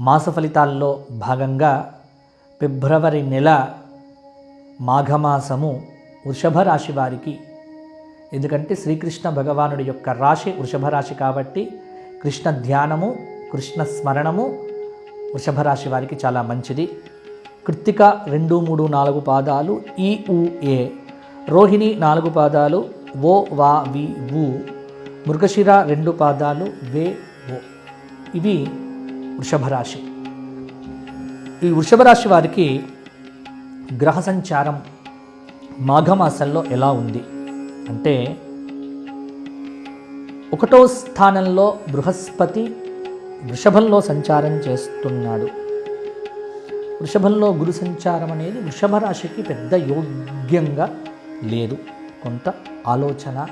మాస ఫలితాల్లో భాగంగా ఫిబ్రవరి నెల మాఘమాసము వృషభ రాశి వారికి ఎందుకంటే శ్రీకృష్ణ భగవానుడి యొక్క రాశి వృషభ రాశి కాబట్టి కృష్ణ ధ్యానము కృష్ణ స్మరణము వృషభ రాశి వారికి చాలా మంచిది. కృత్తిక రెండు మూడు నాలుగు పాదాలు ఈ ఉ ఏ. రోహిణి నాలుగు పాదాలు ఓ వా వి ఊ మృగశిర రెండు పాదాలు వే ఓ. ఇవి వృషభ రాశి ఈ వృషభ రాశి వారికి గ్రహ సంచారం మాఘమాసంలో ఎలా ఉంది? అంటే ఒకటో స్థానంలో బృహస్పతి వృషభంలో సంచారం చేస్తున్నాడు. వృషభంలో గురు సంచారం అనేది వృషభ రాశికి పెద్ద యోగ్యంగా లేదు. కొంత ఆలోచన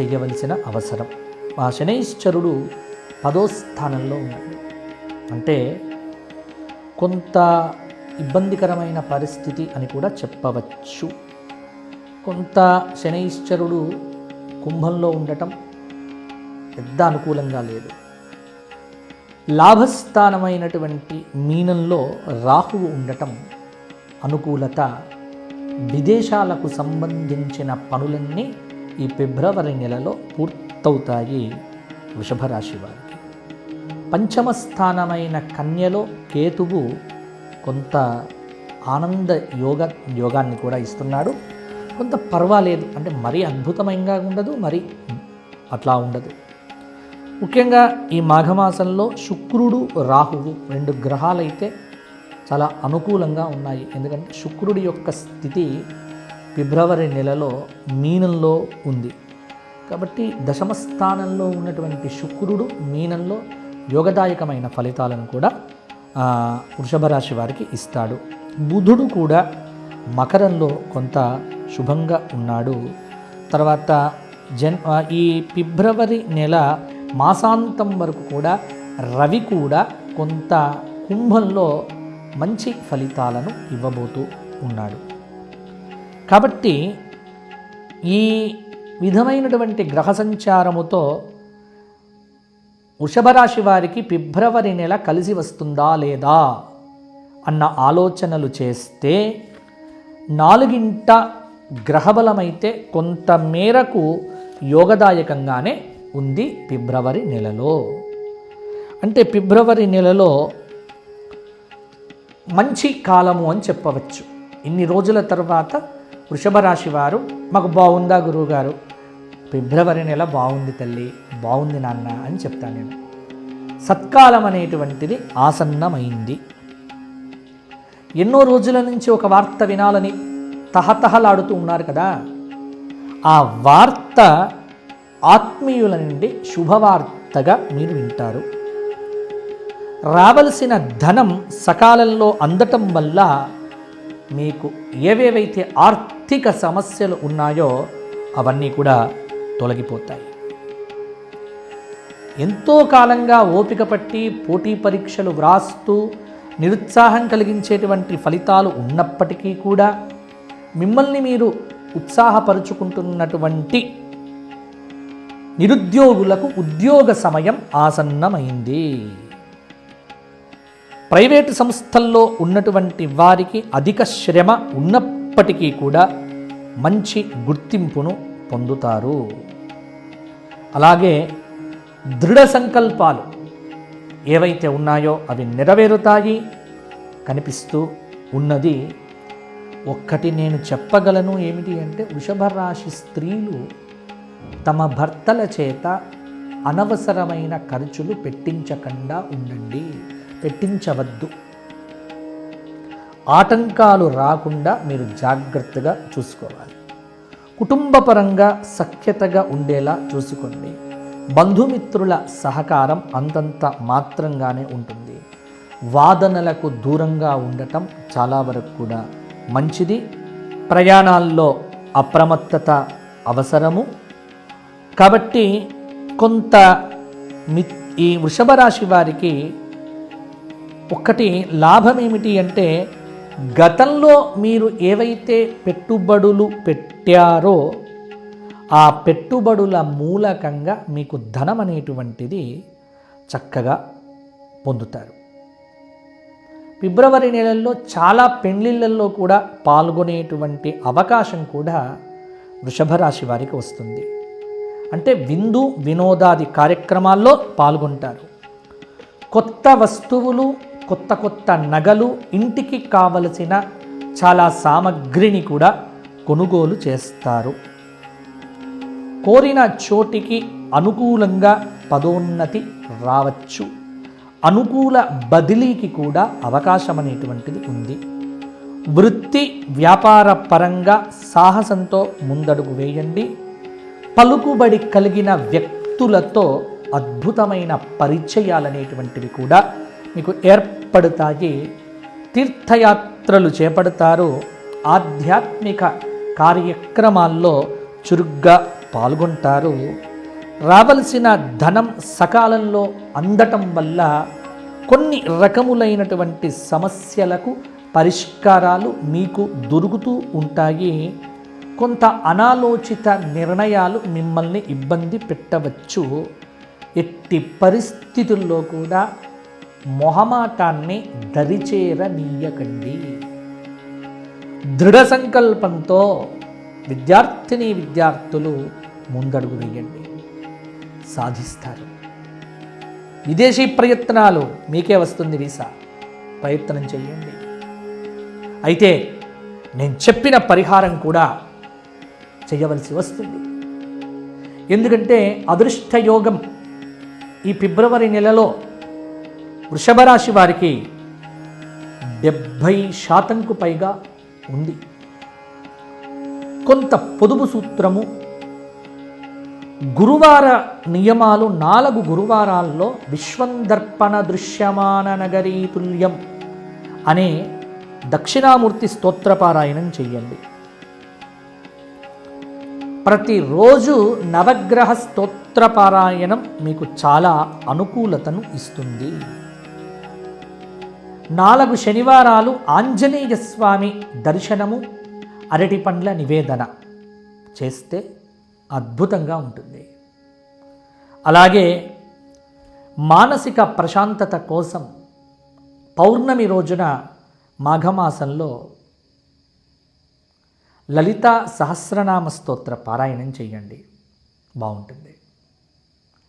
చేయవలసిన అవసరం. ఆ శనైశ్చరుడు పదో స్థానంలో ఉన్నాడు. అంటే కొంత ఇబ్బందికరమైన పరిస్థితి అని కూడా చెప్పవచ్చు. కొంత శనైశ్చరుడు కుంభంలో ఉండటం పెద్ద అనుకూలంగా లేదు. లాభస్థానమైనటువంటి మీనంలో రాహువు ఉండటం అనుకూలత విదేశాలకు సంబంధించిన పనులన్నీ ఈ ఫిబ్రవరి నెలలో పూర్తవుతాయి వృషభరాశి వారు. పంచమ స్థానమైన కన్యలో కేతువు కొంత ఆనంద యోగ యోగాన్ని కూడా ఇస్తున్నాడు. కొంత పర్వాలేదు. అంటే మరీ అద్భుతమైనగా ఉండదు మరి అట్లా ఉండదు. ముఖ్యంగా ఈ మాఘమాసంలో శుక్రుడు రాహువు రెండు గ్రహాలైతే చాలా అనుకూలంగా ఉన్నాయి. ఎందుకంటే శుక్రుడి యొక్క స్థితి ఫిబ్రవరి నెలలో మీనంలో ఉంది. కాబట్టి దశమ స్థానంలో ఉన్నటువంటి శుక్రుడు మీనంలో యోగదాయకమైన ఫలితాలను కూడా వృషభ రాశి వారికి ఇస్తాడు. బుధుడు కూడా మకరంలో కొంత శుభంగా ఉన్నాడు. తర్వాత జన్ ఈ ఫిబ్రవరి నెల మాసాంతం వరకు కూడా రవి కూడా కొంత కుంభంలో మంచి ఫలితాలను ఇవ్వబోతూ ఉన్నాడు. కాబట్టి ఈ విధమైనటువంటి గ్రహ సంచారముతో వృషభ రాశి వారికి ఫిబ్రవరి నెల కలిసి వస్తుందా లేదా అన్న ఆలోచనలు చేస్తే నాలుగింట గ్రహబలమైతే కొంత మేరకు యోగదాయకంగానే ఉంది ఫిబ్రవరి నెలలో. అంటే ఫిబ్రవరి నెలలో మంచి కాలము అని చెప్పవచ్చు. ఇన్ని రోజుల తర్వాత వృషభ రాశి వారు మాకు బాగుందా గురువుగారు? ఫిబ్రవరి నెల బాగుంది తల్లి బాగుంది నాన్న అని చెప్తాను నేను. సత్కాలం అనేటువంటిది ఆసన్నమైంది. ఎన్నో రోజుల నుంచి ఒక వార్త వినాలని తహతహలాడుతూ ఉన్నారు కదా. ఆ వార్త ఆత్మీయుల నుండి శుభవార్తగా మీరు వింటారు. రావలసిన ధనం సకాలంలో అందటం వల్ల మీకు ఏవేవైతే ఆర్థిక సమస్యలు ఉన్నాయో అవన్నీ కూడా తొలగిపోతాయి. ఎంతో కాలంగా ఓపిక పట్టి పోటీ పరీక్షలు వ్రాస్తూ నిరుత్సాహం కలిగించేటువంటి ఫలితాలు ఉన్నప్పటికీ కూడా మిమ్మల్ని మీరు ఉత్సాహపరుచుకుంటున్నటువంటి నిరుద్యోగులకు ఉద్యోగ సమయం ఆసన్నమైంది. ప్రైవేటు సంస్థల్లో ఉన్నటువంటి వారికి అధిక శ్రమ ఉన్నప్పటికీ కూడా మంచి గుర్తింపును పొందుతారు. అలాగే దృఢ సంకల్పాలు ఏవైతే ఉన్నాయో అవి నెరవేరుతాయి. కనిపిస్తూ ఉన్నది ఒక్కటి నేను చెప్పగలను ఏమిటి అంటే వృషభ రాశి స్త్రీలు తమ భర్తల చేత అనవసరమైన ఖర్చులు పెట్టించకుండా ఉండండి. పెట్టించవద్దు. ఆటంకాలు రాకుండా మీరు జాగ్రత్తగా చూసుకోవాలి. కుటుంబపరంగా సఖ్యతగా ఉండేలా చూసుకోండి. బంధుమిత్రుల సహకారం అంతంత మాత్రంగానే ఉంటుంది. వాదనలకు దూరంగా ఉండటం చాలా వరకు కూడా మంచిది. ప్రయాణాల్లో అప్రమత్తత అవసరము. కాబట్టి కొంత మి ఈ వృషభ రాశి వారికి ఒక్కటి లాభం ఏమిటి అంటే గతంలో మీరు ఏవైతే పెట్టుబడులు పెట్టారో ఆ పెట్టుబడుల మూలకంగా మీకు ధనం అనేటువంటిది చక్కగా పొందుతారు. ఫిబ్రవరి నెలల్లో చాలా పెళ్ళిళ్ళల్లో కూడా పాల్గొనేటువంటి అవకాశం కూడా వృషభ రాశి వారికి వస్తుంది. అంటే విందు వినోదాది కార్యక్రమాల్లో పాల్గొంటారు. కొత్త వస్తువులు కొత్త కొత్త నగలు ఇంటికి కావలసిన చాలా సామగ్రిని కూడా కొనుగోలు చేస్తారు. కోరిన చోటికి అనుకూలంగా పదోన్నతి రావచ్చు. అనుకూల బదిలీకి కూడా అవకాశం అనేటువంటిది ఉంది. వృత్తి వ్యాపార పరంగా సాహసంతో ముందడుగు వేయండి. పలుకుబడి కలిగిన వ్యక్తులతో అద్భుతమైన పరిచయాలనేటువంటివి కూడా మీకు ఏర్పడతాయి. తీర్థయాత్రలు చేపడతారు. ఆధ్యాత్మిక కార్యక్రమాల్లో చురుగ్గా పాల్గొంటారు. రావలసిన ధనం సకాలంలో అందటం వల్ల కొన్ని రకములైనటువంటి సమస్యలకు పరిష్కారాలు మీకు దొరుకుతూ ఉంటాయి. కొంత అనాలోచిత నిర్ణయాలు మిమ్మల్ని ఇబ్బంది పెట్టవచ్చు. ఎట్టి పరిస్థితుల్లో కూడా మొహమాటాన్ని దరిచేరనీయకండి. దృఢ సంకల్పంతో విద్యార్థిని విద్యార్థులు ముందడుగు వేయండి. సాధిస్తారు. విదేశీ ప్రయత్నాలు మీకే వస్తుంది వీసా. ప్రయత్నం చేయండి. అయితే నేను చెప్పిన పరిహారం కూడా చేయవలసి వస్తుంది. ఎందుకంటే అదృష్టయోగం ఈ ఫిబ్రవరి నెలలో వృషభ రాశి వారికి డెబ్భై శాతంకు పైగా ఉంది. కొంత పొదుపు సూత్రము గురువార నియమాలు నాలుగు గురువారాల్లో విశ్వందర్పణ దృశ్యమాన నగరీ తుల్యం అనే దక్షిణామూర్తి స్తోత్రపారాయణం చెయ్యండి ప్రతిరోజు నవగ్రహ స్తోత్రపారాయణం మీకు చాలా అనుకూలతను ఇస్తుంది. నాలుగు శనివారాలు ఆంజనేయ స్వామి దర్శనము అరటి పండ్ల నివేదన చేస్తే అద్భుతంగా ఉంటుంది. అలాగే మానసిక ప్రశాంతత కోసం పౌర్ణమి రోజున మాఘమాసంలో లలిత సహస్రనామ స్తోత్ర పారాయణం చేయండి. బాగుంటుంది.